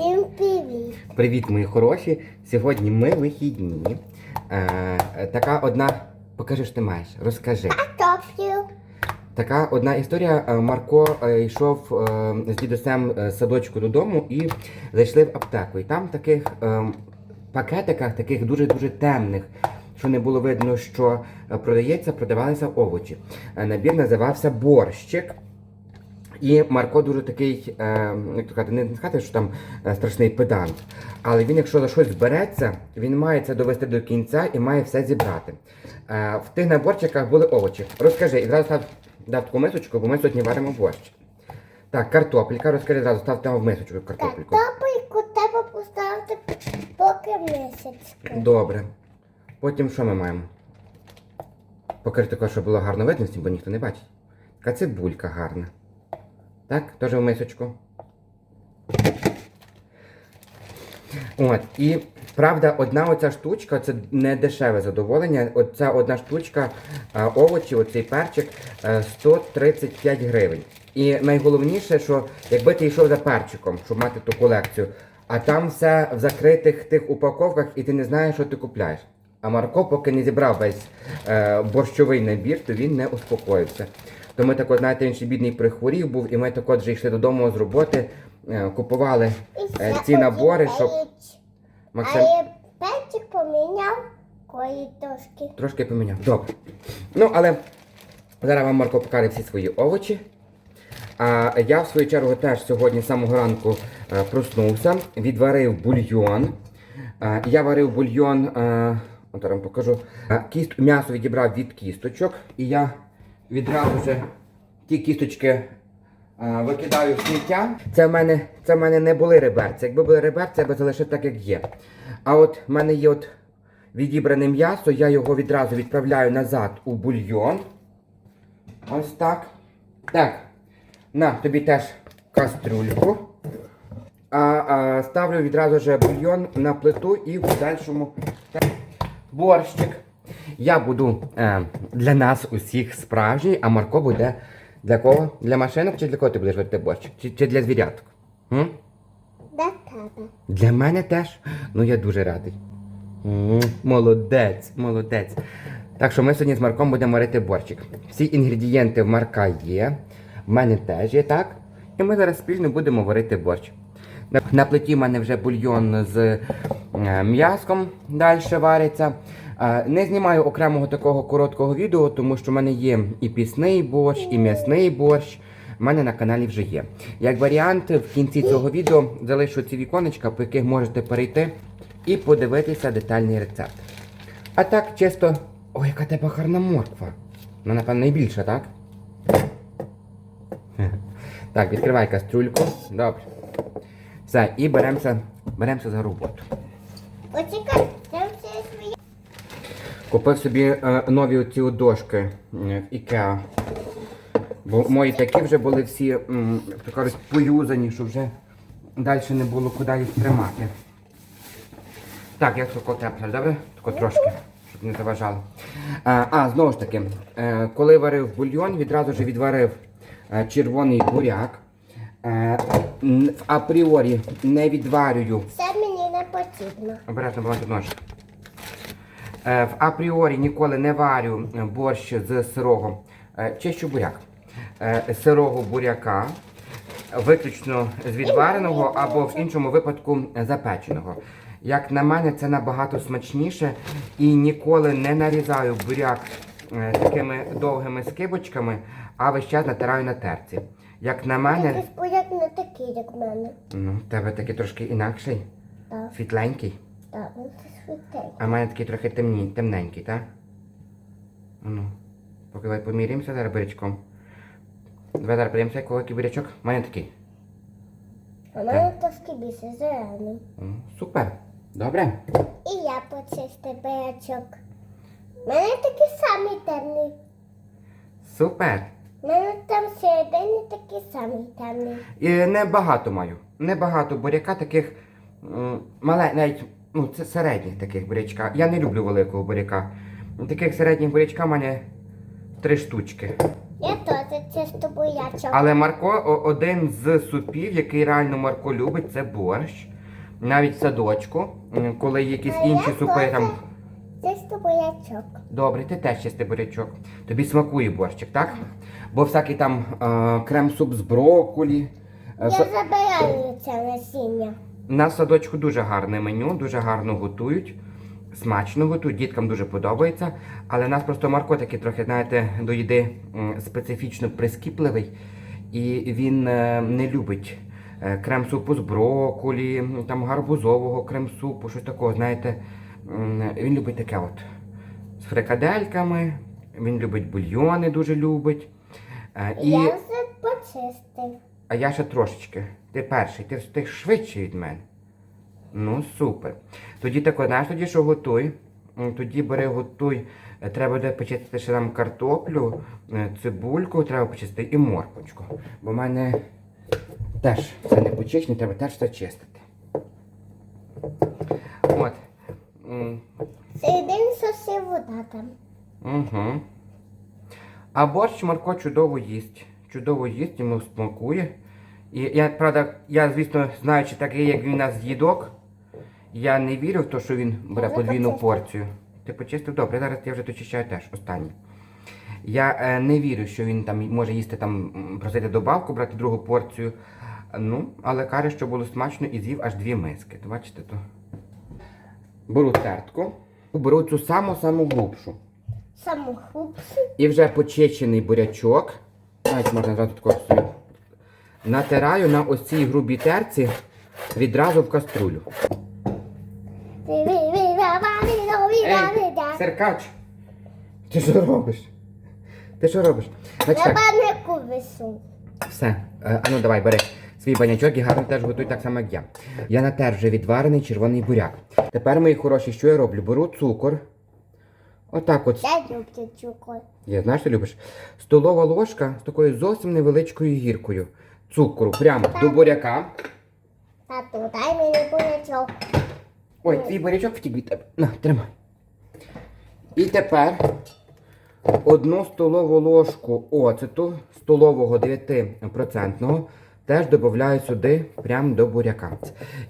Всім привіт! Привіт, мої хороші! Сьогодні ми вихідні. Е, така одна. Покажи, що ти маєш. Розкажи. Картоплю. Така одна історія. Е, Марко е, йшов е, з дідусем е, з садочку додому і зайшли в аптеку. І там в таких е, пакетиках, таких дуже-дуже темних, що не було видно, що продається, продавалися овочі. Е, Набір називався борщик. І Марко дуже такий, е, як то казати, не сказати, що там е, страшний педант. Але він, якщо за щось збереться, він має це довести до кінця і має все зібрати. Е, в тих наборчиках були овочі. Розкажи, і зразу став дав таку мисочку, бо ми сьогодні варимо борщ. Так, картопелька, розкажи зразу, став там в мисочку картопельку. Картопельку треба поставити поки місяцька. Добре. Потім що ми маємо? Покажи також, щоб було гарно видно, бо ніхто не бачить. Така цибулька гарна. Так, теж в мисочку. От, і правда, одна оця штучка це не дешеве задоволення. Оця одна штучка а, овочі, оцей перчик е, 135 гривень. І найголовніше, що якби ти йшов за перчиком, щоб мати ту колекцію, а там все в закритих тих упаковках, і ти не знаєш, що ти купляєш. А Марко, поки не зібрав весь е, борщовий набір, то він не успокоївся. То ми так, от, знаєте, він ще бідний прихворів був, і ми так от вже йшли додому з роботи, е, купували е, ці набори, щоб Максим А я печик поміняв кої трошки. трошки поміняв. Добре. Ну, але зараз вам Марко покаже всі свої овочі. А я, в свою чергу, теж сьогодні з самого ранку е, проснувся, відварив бульйон. Я варив бульйон, от я вам покажу. Кіст, м'ясо відібрав від кісточок, і я відразу вже ті кісточки е, викидаю в сміття. Це в мене, це в мене не були реберці. Якби були реберці, я би залишив так, як є. А от в мене є от відібране м'ясо, я його відразу відправляю назад у бульйон. Ось так. Так. На, тобі теж кастрюльку. А, а ставлю відразу вже бульйон на плиту і в подальшому борщик. Я буду е, для нас усіх справжній, а Марко буде для кого? Для машинок чи для кого ти будеш варити борщик? Чи, чи для звіряток? М? Де тебе? Для мене теж. Ну я дуже радий. М, Молодець, молодець. Так що ми сьогодні з Марком будемо варити борщик. Всі інгредієнти в Марка є. В мене теж є, так? І ми зараз спільно будемо варити борщ. На, на плиті в мене вже бульйон з е, м'яском далі вариться. Е, не знімаю окремого такого короткого відео, тому що в мене є і пісний борщ, і м'ясний борщ. У мене на каналі вже є. Як варіант, в кінці цього відео залишу ці віконечка, по яких можете перейти і подивитися детальний рецепт. А так, чисто. Ой, яка тебе гарна морква. Ну, напевно, найбільша, так? Так, відкривай кастрюльку. Добре. Все, і беремося, беремося за роботу. Почекай, своє. Купив собі е, нові оці дошки е, в Ikea. Бо мої такі вже були всі, м, кажуть, поюзані, що вже далі не було куди їх тримати. Так, я тако теплю, добре? Тако трошки, щоб не заважало. А, а знову ж таки, е, коли варив бульйон, відразу ж відварив е, червоний буряк. Е, апріорі не відварюю Це мені не потрібно. Обережно баланс ножик. Е, В апріорі ніколи не варю борщ з сирого. Е, Чищу буряк. Е, Сирого буряка, виключно з відвареного або в іншому випадку запеченого. Як на мене, це набагато смачніше і ніколи не нарізаю буряк такими довгими скибочками, а весь час натираю на терці. Як на мене, буряк не такий, як в мене. ну, в тебе такий трошки інакший, Так, світленький. так, світить. А в мене такий трохи темні, темненький, так? Ну, поки давай поміряємося зараз бурячком. Давай зараз подивимося, який бурячок. У мене такий. В мене трошки більше зелений. Супер. Добре. І я почистив бурячок. У мене такий самий темний. Супер. У мене там всередині такий самий темний. І небагато маю. Небагато буряка таких м, мале, навіть, ну, це середніх таких бурячка. Я не люблю великого буряка. Таких середніх бурячка в мене три штучки. Я теж чисто бурячок. Але Марко один з супів, який реально Марко любить, це борщ. Навіть в садочку, коли якісь А я інші супи там. Чисто бурячок. Добре, ти теж чистий бурячок. Тобі смакує борщик, так? Бо всякий там е, крем-суп з брокколі. Е, Я забираю це насіння. На садочку дуже гарне меню, дуже гарно готують. Смачно готують, діткам дуже подобається. Але нас просто Марко такий трохи, знаєте, до їди специфічно прискіпливий. І він е, не любить е, крем-супу з брокколі, там гарбузового крем-супу, щось такого, знаєте. Він любить таке от. З фрикадельками, він любить бульйони, дуже любить. Е, І... Я вже почистив. А я ще трошечки. Ти перший, ти, ти швидший від мене. Ну, супер. Тоді тако, знаєш, тоді що готуй. Тоді бери, готуй. Е, Треба буде почистити ще нам картоплю, е, цибульку, треба почистити і морквочку. Бо в мене теж все не почищено, треба теж все чистити. От. М, Середин соси вода там. Угу. А борщ Марко чудово їсть. Чудово їсть, йому смакує. І я, правда, я, звісно, знаючи такий, як він у нас їдок, я не вірю в те, що він бере подвійну порцію. Ти почистив добре, зараз я вже дочищаю теж останній. Я е, не вірю, що він там може їсти там, просити добавку, брати другу порцію. Ну, але каже, що було смачно і з'їв аж дві миски. То бачите, то. Беру тертку, беру цю саму-саму глубшу. Саму хлопці. І вже почищений бурячок. Навіть можна зразу такого. Натираю на ось цій грубій терці відразу в каструлю. Ей, Серкач! Ти що робиш? Ти що робиш? Значить Я так, банику вису. все. Е, А ну давай, бери свій банячок і гарно теж готуй так само, як я. Я натер вже відварений червоний буряк. Тепер, мої хороші, що я роблю? Беру цукор. Отак от Я люблю цукор. Я знаєш, що любиш? Столова ложка з такою зовсім невеличкою гіркою. Цукру прямо до буряка. Тату, дай мені бурячок. Ой, твій бурячок втік від тебе. На, тримай. І тепер одну столову ложку оцету столового 9% теж додаю сюди прямо до буряка.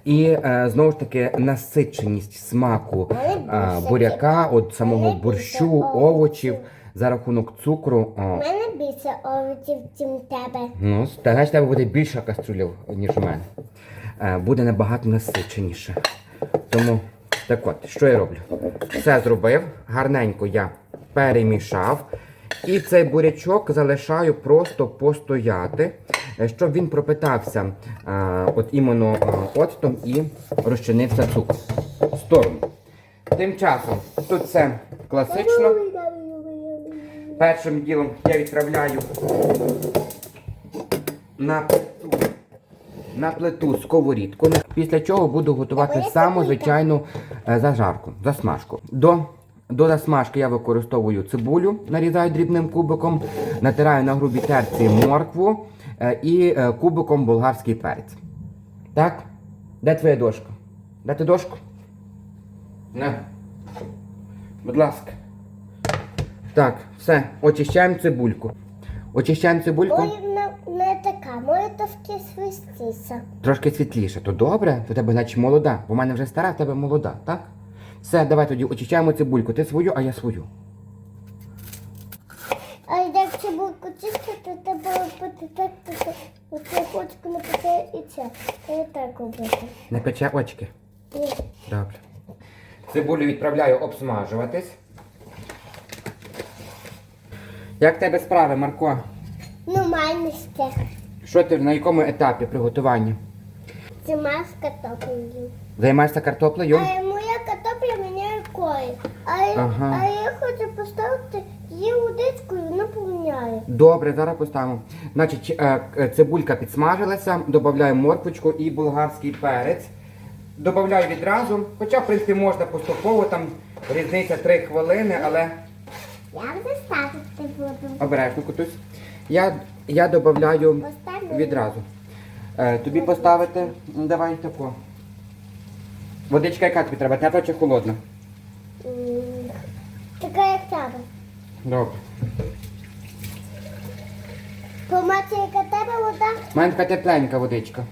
І е, знову ж таки насиченість смаку е, буряка, от самого борщу, овочів за рахунок цукру. У О, мене більше овочів, чим тебе. Ну, та значить, тебе буде більша каструля, ніж у мене. Е, буде набагато насиченіше. Тому, так от, що я роблю? Все зробив, гарненько я перемішав. І цей бурячок залишаю просто постояти, е, щоб він пропитався е, от іменно е, оцтом і розчинився цукор. В сторону. Тим часом тут все класично. Першим ділом я відправляю на плиту, на плиту сковорідку, після чого буду готувати саму звичайну зажарку, засмажку. До, до засмажки я використовую цибулю, нарізаю дрібним кубиком, натираю на грубій терці моркву е, і е, кубиком болгарський перець. Так? Де твоя дошка? Дати дошку? На. Будь ласка. Так, все, очищаємо цибульку. Очищаємо цибульку. Не, не така, моя трошки свистіся. Трошки світліше, то добре, то тебе значить молода. В мене вже стара, в тебе молода, так? Все, давай тоді очищаємо цибульку. Ти свою, а я свою. А як цибульку чистити, то треба робити так, так, оце хочку не пече і це. І так робити. Не пече очки. Ні. Добре. Цибулю відправляю обсмажуватись. Як в тебе справи, Марко? Нормально ще. Що ти на якому етапі приготування? Це мас картоплею. Займаєшся картоплею? А моя картопля міняє. А, Ага. а я хочу поставити її водичкою, вона поміняє. Добре, зараз поставимо. Значить, е, е, цибулька підсмажилася, додаю морквочку і болгарський перець. Добавляю відразу, хоча, в принципі, можна поступово, там різниця 3 хвилини, але Я вже ставити буду. обережно кутусь. Я, я додаю Поставлю. відразу. Е, тобі поставити, ну, давай тако. Водичка яка тобі треба, тепла чи холодна? Така як треба. Добре. Помати, яка тебе вода? У мене така тепленька водичка.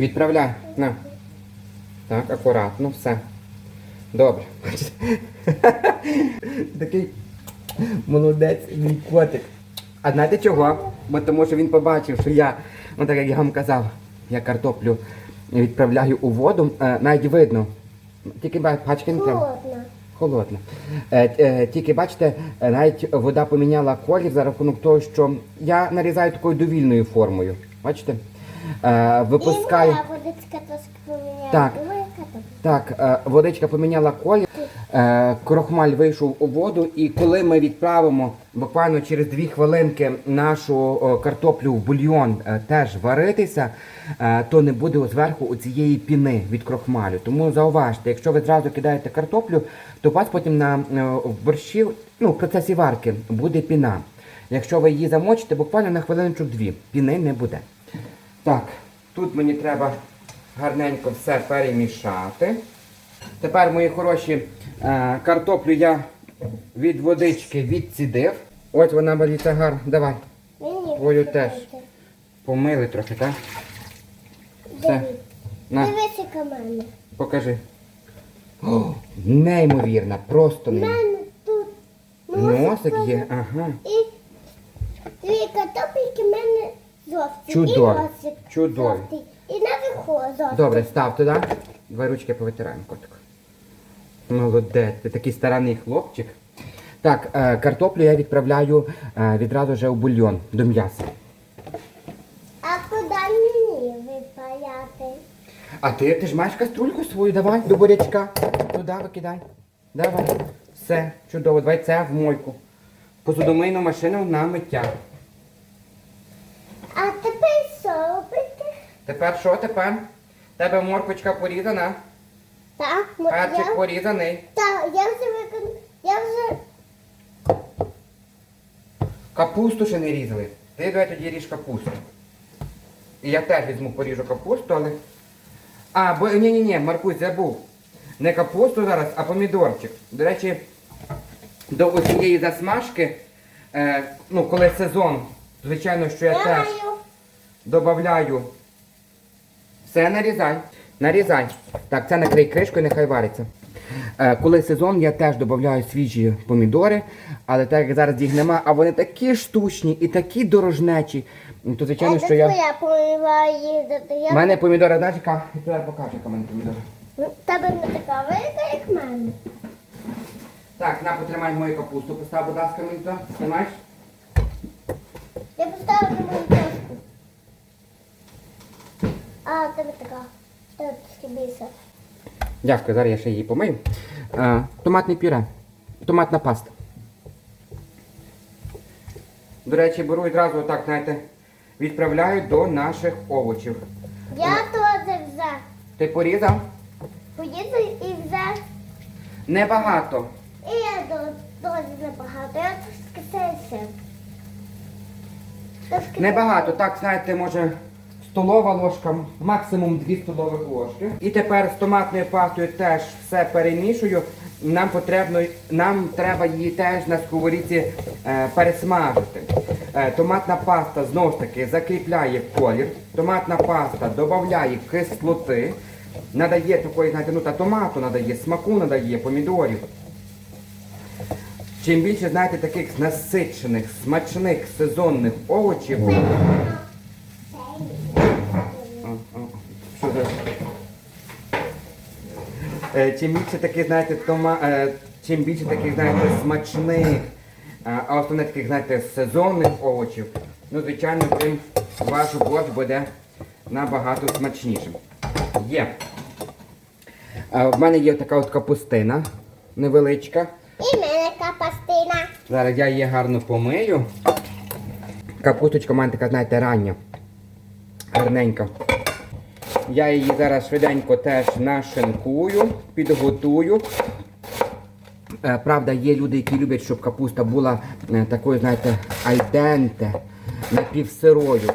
Відправляй. На. Так, акуратно, все. Добре. Такий молодець, мій котик. А знаєте чого? Бо тому що він побачив, що я, ну так як я вам казав, я картоплю відправляю у воду, е, навіть видно. Тільки ба- бачки не треба. Холодно. Холодно. Е, е, тільки бачите, навіть вода поміняла колір за рахунок того, що я нарізаю такою довільною формою. Бачите? Е, І моя водичка трошки поміняла. Так. І моя ката. Так, е, водичка поміняла колір, крохмаль вийшов у воду, і коли ми відправимо буквально через дві хвилинки нашу картоплю в бульйон е, теж варитися, е, то не буде зверху у цієї піни від крохмалю. Тому зауважте, якщо ви зразу кидаєте картоплю, то у вас потім на е, борщі, ну, в процесі варки буде піна. Якщо ви її замочите, буквально на хвилиночок дві, піни не буде. Так, тут мені треба гарненько все перемішати. Тепер, мої хороші, е, картоплю я від водички відцідив. Ось вона боліться гарно. Давай, Твою теж. помили трохи, так? Все. На, Дивись, яка покажи. О, неймовірна, просто У неймовірна. мене тут Носик є, ага. І дві картопельки в мене жовті. Чудові, І носик чудові. жовтий. І наверху жовтий. Добре, став туди. Два ручки повитираємо, котик. Молодець, ти такий старанний хлопчик. Так, е, картоплю я відправляю е, відразу вже у бульйон до м'яса. А куди мені випаяти? А ти, ти ж маєш каструльку свою, давай до бурячка. Туди викидай. Давай. Все, чудово, давай це в мойку. Посудомийну машину на миття. А тепер що робити? Тепер що тепер? Тебе морквочка порізана, Так, мо- перчик я, порізаний. так, я вже викон... Я вже... Капусту ще не різали. Ти давай тоді ріж капусту. І я теж візьму поріжу капусту, але. А, бо ні, ні, ні, Маркусь, забув. Не капусту зараз, а помідорчик. До речі, до цієї засмажки, е, ну, коли сезон, звичайно, що я теж Знаю. додаю. Все нарізай. Нарізай. Так, це накрий кришкою, нехай вариться. Е, коли сезон, я теж додаю свіжі помідори, але так як зараз їх нема, а вони такі штучні і такі дорожнечі, то звичайно, що я. У мене помідори, знаєш, яка? Тебе покажу, яка в мене помідори. Ну, Тебе не така велика, як в мене. Так, на, потримай мою капусту, постав, будь ласка, мені туди. Знімаєш? Я поставила мою чашку. А, тебе така. Дякую, зараз я ще її помию. Е, томатне пюре. Томатна паста. До речі, беру відразу отак, знаєте, відправляю до наших овочів. Я теж взяв. Ти порізав? Поїду і взяв. Небагато. І я теж небагато. Я трошки сесив. Небагато, так, знаєте, може столова ложка, максимум 2 столових ложки. І тепер з томатною пастою теж все перемішую. Нам потрібно, нам треба її теж на сковорідці е, пересмажити. Е, томатна паста знову ж таки закріпляє колір. Томатна паста додає кислоти, надає такої, знаєте, ну томату надає, смаку надає, помідорів. Чим більше, знаєте, таких насичених, смачних сезонних овочів. А, а, що за- Е, Чим більше таких, знаєте, тома, е, чим більше таких, знаєте, смачних, е, а основне таких, знаєте, сезонних овочів, ну, звичайно, тим ваш борщ буде набагато смачнішим. Є. Е, В мене є така от капустина невеличка. І в мене капастина. Зараз я її гарно помию. Капусточка в мене така, знаєте, рання. Гарненька. Я її зараз швиденько теж нашинкую, підготую. Е, Правда, є люди, які люблять, щоб капуста була е, такою, знаєте, айденте, напівсирою.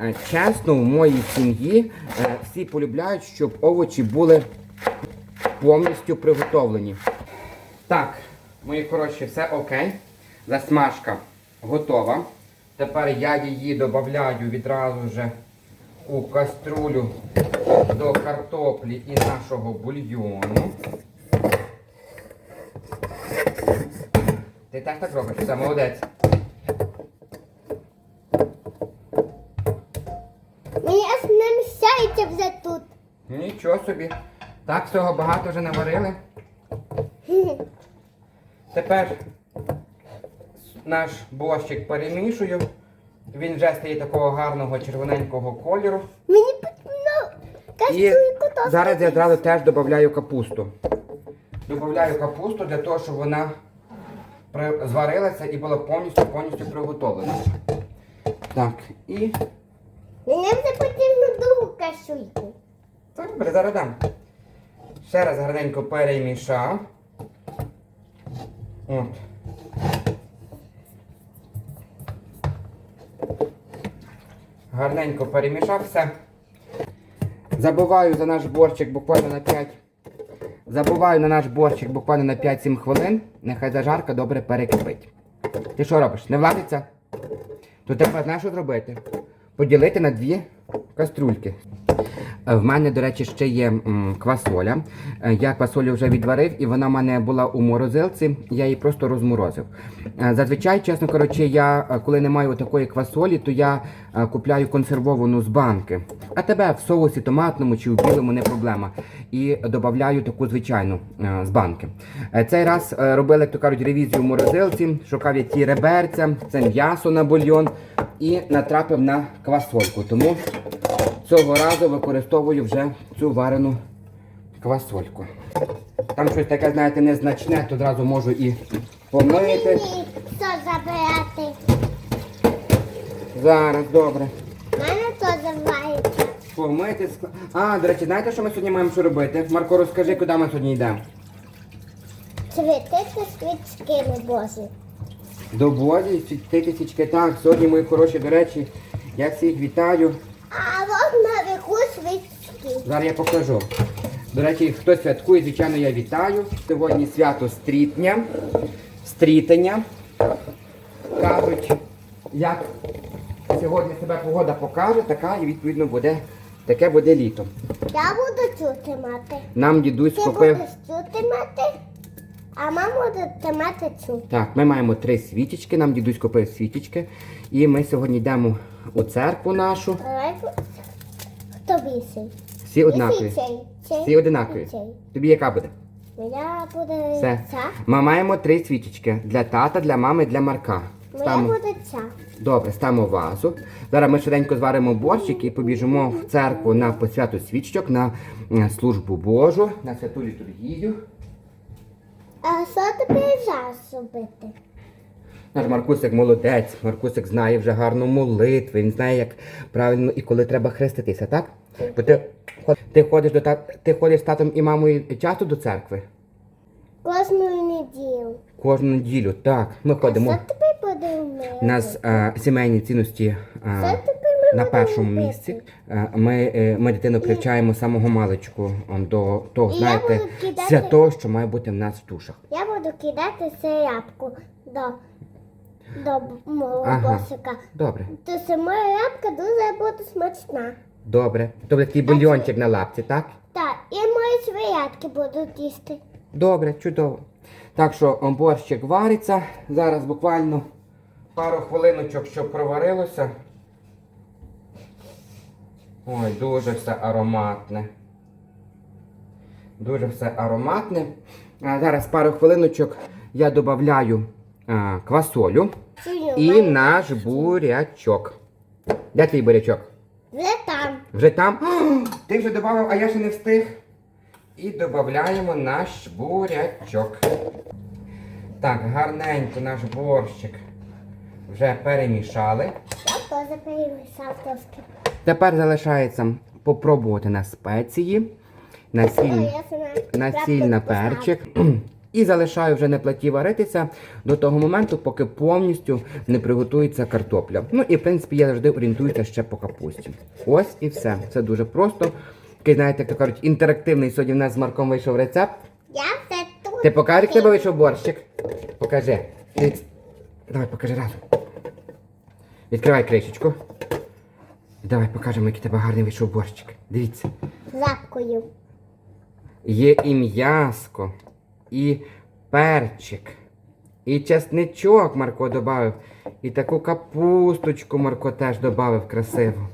Е, Чесно, в моїй сім'ї всі полюбляють, щоб овочі були повністю приготовлені. Так, мої хороші, все окей. Засмажка готова. Тепер я її додаю відразу вже у каструлю до картоплі і нашого бульйону. Ти теж так робиш? Все, молодець. Мені аж не мішається вже тут. Нічого собі. Так всього багато вже наварили. Тепер наш борщик перемішую. Він вже стає такого гарного червоненького кольору. Мені потрібно І то зараз я одразу теж додаю капусту. Добавляю капусту для того, щоб вона зварилася і була повністю повністю приготовлена. Так, і Мені вже потрібно другу кастрюльку. Добре, зараз дам. Ще раз гарненько перемішав. От. Гарненько перемішав все. Забуваю за наш борщик буквально на 5. Забуваю на наш борщик буквально на 5-7 хвилин. Нехай зажарка добре перекипить. Ти що робиш? Не владиться? То тепер знаєш, що зробити? Поділити на дві каструльки. Е, В мене, до речі, ще є квасоля. Е, Я квасолю вже відварив, і вона в мене була у морозилці. Я її просто розморозив. Е, Зазвичай, чесно кажучи, я коли не маю такої квасолі, то я купляю консервовану з банки. А тебе в соусі томатному чи у білому не проблема. І додаю таку звичайну з банки. Цей раз робили, як то кажуть, ревізію в морозилці, шукав я ті реберця, це м'ясо на бульйон і натрапив на квасольку. Тому Цього разу використовую вже цю варену квасольку. Там щось таке, знаєте, незначне, то одразу можу і помити. Що забирати? Зараз, добре. Мене то забирається. Помити. А, до речі, знаєте, що ми сьогодні маємо що робити? Марко, розкажи, куди ми сьогодні йдемо. Світити свічки не божі. До Бозі, світити свічки. Так, сьогодні, мої хороші, до речі, я всіх вітаю. А. Зараз я покажу. До речі, хто святкує, звичайно, я вітаю. Сьогодні свято стрітня, стрітення. Кажуть, як сьогодні себе погода покаже, така і відповідно буде, таке буде літо. Я буду цю тримати. Нам дідусь Ти купив. будеш цю тримати, а мама буде тримати цю. Так, ми маємо три свічечки, нам дідусь купив свічечки. І ми сьогодні йдемо у церкву нашу. Давай. Хто більший? Всі однакові. Всі однакові. Тобі яка буде? Моя буде Все. ця. Ми маємо три свічечки. Для тата, для мами, для Марка. Моя Ставимо- буде ця. Добре, ставимо вазу. Зараз ми швиденько зваримо борщик і побіжимо в церкву на посвяту свічок, на е, службу Божу, на святу літургію. А що тобі зараз робити? Наш Маркусик молодець. Маркусик знає вже гарну молитву. Він знає, як правильно і коли треба хреститися, так? Бо ти, ти ходиш до ти ходиш з татом і мамою часто до церкви? Кожну неділю. Кожну неділю. Так, ми ходимо. Що тобі буде? У нас е, сімейні цінності е, Що ми на будемо першому робити? місці. Е, Ми, е, ми дитину привчаємо з самого маличку ем, до того, І я знаєте, буду кидати- святого, що має бути в нас в душах. Я буду кидати сирябку до, до мого Ага. босика. Добре, То моя рябка дуже буде смачна. добре. Тобто такий бульйончик на лапці, так? Так, і мої свиятки будуть їсти. Добре, чудово. Так що ем, борщик вариться. Зараз буквально пару хвилиночок, щоб проварилося. Ой, дуже все ароматне. Дуже все ароматне. А зараз пару хвилиночок я додаю а, квасолю і наш бурячок. Де твій бурячок? Вже там. Вже там? О, ти вже додав, а я ще не встиг. І додаємо наш бурячок. Так, гарненько наш борщик вже перемішали. Я теж перемішав трошки. Тепер залишається попробувати на спеції, на сіль, на сіль, на перчик. І залишаю вже на плиті варитися до того моменту, поки повністю не приготується картопля. Ну і в принципі я завжди орієнтуюся ще по капусті. Ось і все. Це дуже просто. Такий, знаєте, як то кажуть, інтерактивний сьогодні в нас з Марком вийшов рецепт. Я все тут. Ти покажеш, як тебе вийшов борщик? Покажи. Ти- Давай, покажи разом. Відкривай кришечку. Давай покажемо, який тебе гарний вийшов борщик. Дивіться. Лапкою. Є і м'яско, і перчик, і чесничок Марко додав, і таку капусточку Марко теж додав красиво.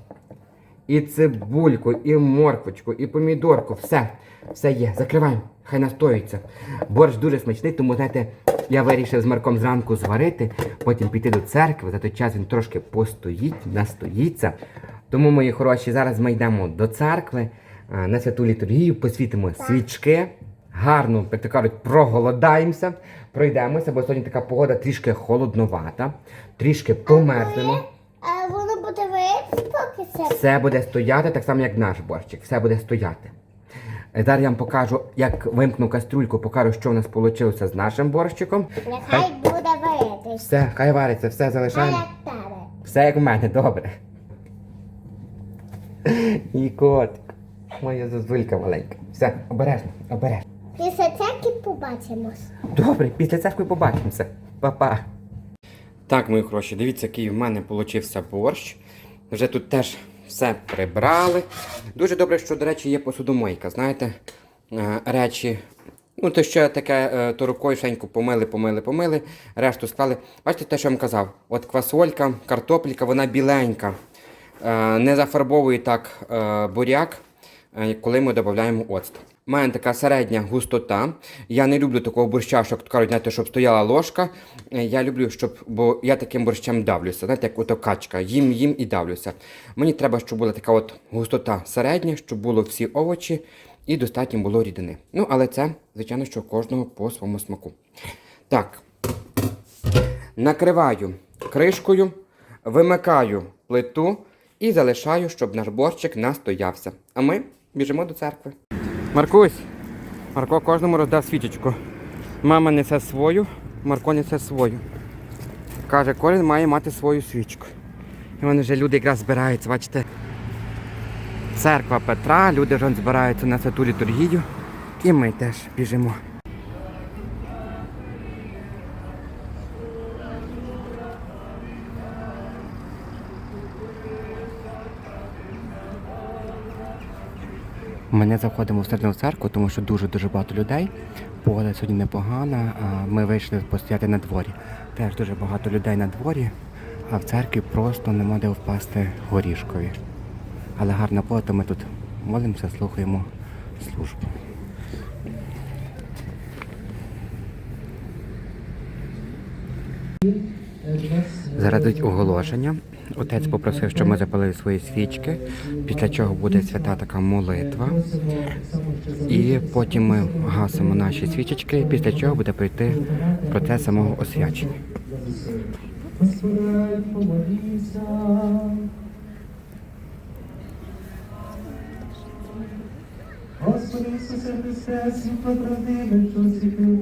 І цибульку, і морквочку, і помідорку. Все, все є. Закриваємо, хай настоюється. Борщ дуже смачний, тому знаєте, я вирішив з Марком зранку зварити, потім піти до церкви. За той час він трошки постоїть, настоїться. Тому, мої хороші, зараз ми йдемо до церкви на святу літургію, посвітимо свічки. Гарно, як то кажуть, проголодаємося, пройдемося, бо сьогодні така погода трішки холодновата, трішки померзнемо. А воно буде вийти, поки це. Все буде стояти, так само, як наш борщик. Все буде стояти. Е, Зараз я вам покажу, як вимкну каструльку, покажу, що в нас вийшло з нашим борщиком. Нехай буде вийти. Все, хай вариться, все залишаємо. як тебе? Все як в мене, добре. І котик. Моя зозулька маленька. Все, обережно, обережно. Після церкви побачимось. Добре, після церкви побачимося. Па-па. Так, мої хороші, дивіться, який в мене получився борщ. Вже тут теж все прибрали. Дуже добре, що, до речі, є посудомойка. Знаєте, е, речі. Ну, то ще таке, е, то рукою шеньку помили, помили, помили, решту склали. Бачите те, що я вам казав? От квасолька, картопелька, вона біленька. Е, Не зафарбовує так буряк, коли ми додаємо оцт. У мене така середня густота. Я не люблю такого борща, що кажуть, знаєте, щоб стояла ложка. Е, Я люблю, щоб, бо я таким борщем давлюся. Знаєте, як ото качка. Їм, їм і давлюся. Мені треба, щоб була така от густота середня, щоб було всі овочі і достатньо було рідини. Ну, але це, звичайно, що кожного по своєму смаку. Так, накриваю кришкою, вимикаю плиту і залишаю, щоб наш борщик настоявся. А ми біжимо до церкви. Маркусь, Марко кожному роздав свічечку. Мама несе свою, Марко несе свою. Каже, кожен має мати свою свічку. І вони вже люди якраз збираються, бачите. Церква Петра, люди вже збираються на святу літургію. І ми теж біжимо. Ми не заходимо в середину церкву, тому що дуже-дуже багато людей. Погода сьогодні непогана. Ми вийшли постояти на дворі. Теж дуже багато людей на дворі, а в церкві просто нема де впасти горішкові. Але гарна погода, ми тут молимося, слухаємо службу. Зараз оголошення. Отець попросив, щоб ми запалили свої свічки, після чого буде свята така молитва. І потім ми гасимо наші свічечки, після чого буде пройти процес самого освячення. Господи, Ісусе Христе, світло правдиве, що світло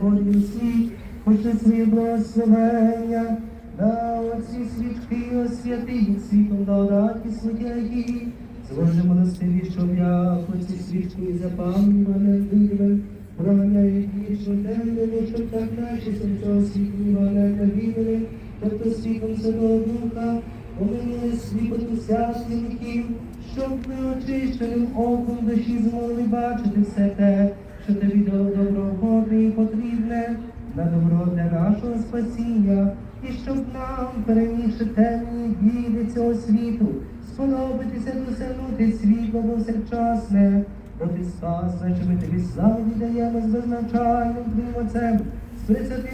кожної у світ, хоче своє благословення, на оці свічки освяти їх світлом благодаті своєї, зложи милостиві, щоб я оці свічки запалювали мене Проганяють вічно темному, щоб так наші цього світлі валення вірили, тобто світом Святого Духа, помилили світу всяких щоб неочищеним оком душі змогли бачити все те, що тобі до доброгодне і потрібне, на добро для нашого спасіння, і щоб нам, перемігши темні дії цього світу, сподобатися досягнути світло повсякчасне, бо ти сказано, що ми тобі славу віддаємо з безначальним Твоїм Отцем, з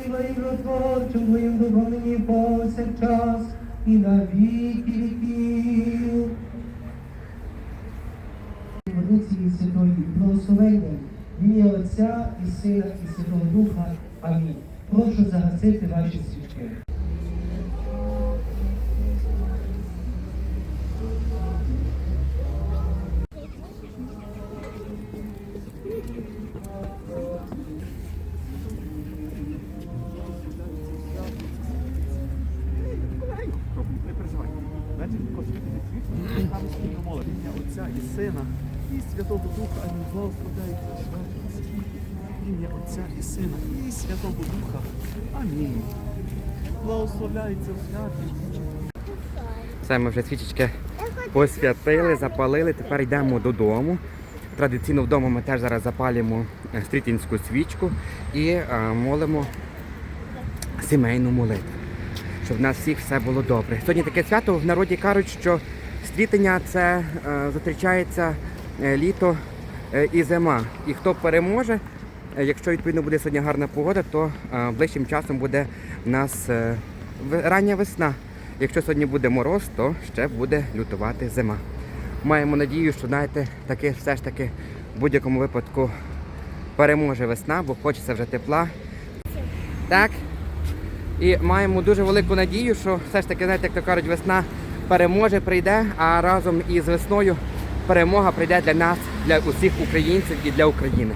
Твоїм Ротворчим, Твоїм Духом нині повсякчас і на віки віків. І Святої благословення в ім'я Отця і Сина і Святого Духа. Амінь. Прошу загасити ваші свічки. Святого Духа. Амінь. благословляється святі. Все, ми вже свічечки посвятили, запалили. Тепер йдемо додому. Традиційно вдома ми теж зараз запалюємо е, стрітинську свічку і е, молимо сімейну молитву, щоб в нас всіх все було добре. Сьогодні таке свято в народі кажуть, що стрітення це е, зустрічається літо і зима. І хто переможе, якщо відповідно буде сьогодні гарна погода, то е, ближчим часом буде в нас е, рання весна. Якщо сьогодні буде мороз, то ще буде лютувати зима. Маємо надію, що знаєте, таки все ж таки в будь-якому випадку переможе весна, бо хочеться вже тепла. Так. І маємо дуже велику надію, що все ж таки, знаєте, як то кажуть, весна переможе, прийде, а разом із весною перемога прийде для нас, для усіх українців і для України.